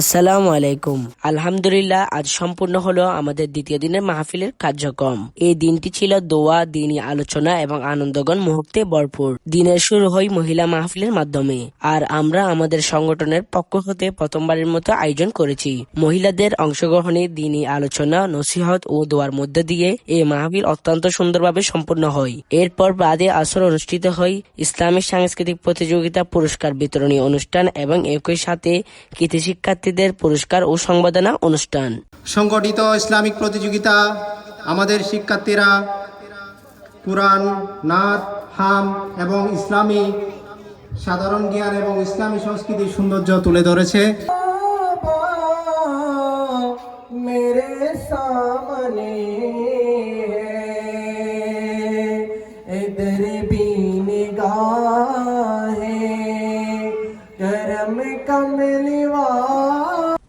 আসসালামু আলাইকুম। আলহামদুলিল্লাহ, আজ সম্পূর্ণ হলো আমাদের দ্বিতীয় দিনের মাহফিলের কার্যক্রম। এই দিনটি ছিল দোয়া, দিনী আলোচনা এবং আনন্দগণ মুহূর্তে ভরপুর। দিনের শুরু হয় মহিলা মাহফিলের মাধ্যমে, আর আমরা আমাদের সংগঠনের পক্ষ হতে প্রথমবারের মতো আয়োজন করেছি। মহিলাদের অংশগ্রহণে দিনী আলোচনা, নসিহত ও দোয়ার মধ্য দিয়ে এই মাহফিল অত্যন্ত সুন্দরভাবে সম্পূর্ণ হয়। এরপর বাদে আসর অনুষ্ঠিত হয় ইসলামিক সাংস্কৃতিক প্রতিযোগিতা, পুরস্কার বিতরণী অনুষ্ঠান এবং একই সাথে কৃতি শিক্ষার্থীদের পুরস্কার ও সংবর্ধনা অনুষ্ঠান সংগঠিত ইসলামিক প্রতিযোগিতা আমাদের শিক্ষার্থীরা কোরআন নাথ হাম এবং ইসলামী সাধারণ জ্ঞান এবং ইসলামী সংস্কৃতির সৌন্দর্য তুলে ধরেছে मेरे सामने है इधर भी निगाह है करम कमलवा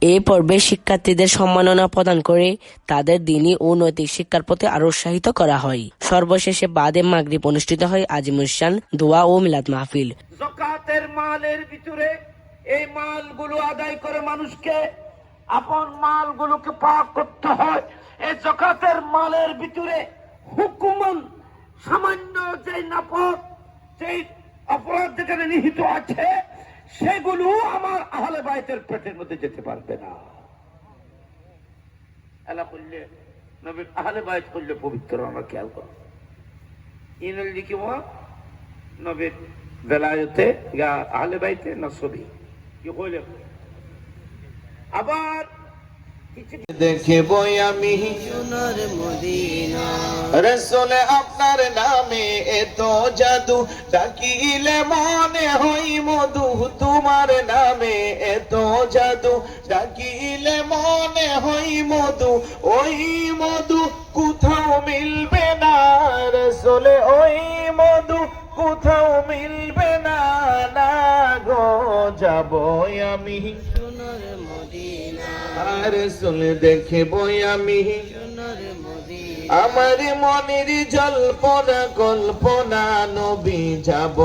এই পর্বে শিক্ষার্থীদের সম্মাননা প্রদান করে তাদের দিনী ও নৈতিক শিক্ষার প্রতি আরও উৎসাহিত করা হয়। সর্বশেষে বাদে মাগরিব অনুষ্ঠিত হয় আজিমুসান দোয়া ও মিলাদ মাহফিল। জকাতের মালের ভিতরে এই মালগুলো আদায় করে মানুষকে আপন মালগুলোকে পাক করতে হয়। এই জকাতের মালের ভিতরে হুকুমন সামান্য যে নাপক সেই অপরাধ যেখানে নিহিত আছে সেগুলো আমার আহলে বাইতের পেটের মধ্যে যেতে পারবে না। এলা করলে নবীর আহলে বাইত করলে পবিত্র আমরা খেয়াল করো। ইনল লিখিব নবীর বেলায়তে আহলে বাইতে না ছবি। কি কইলে আবার দেখব আমি। রসলে আপনার নামে এত জাদু, ডাকিলে মনে হই মধু। তোমার নামে এত জাদু, ডাকিলে মনে হই মধু। ওই মধু কোথাও মিলবে না রসলে, ওই মধু কোথাও মিলবে না। না গো যাব আমি। আর শুনে দেখব আমি। আমার মনের জল্পনা কল্পনা নবী যাব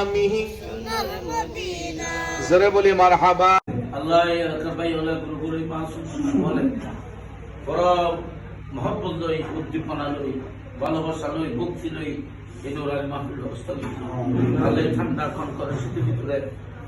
আমি। জোরে বলি মার হাবা আল্লাহ রাখাবাই আল্লাহ গুরু গুরু বলেন। বড় মহব্বত লই উদ্দীপনা লই ভালোবাসা লই ভক্তি লই এই দৌড়ার মাহফিল ব্যবস্থা লইছি। আল্লাহ ঠান্ডা খন করে ভিতরে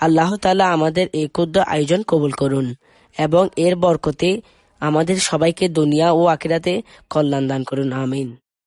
আল্লাহ তালা আমাদের এই আয়োজন কবুল করুন এবং এর বরকতে আমাদের সবাইকে দুনিয়া ও আকিরাতে কল্যাণ দান করুন, আমিন।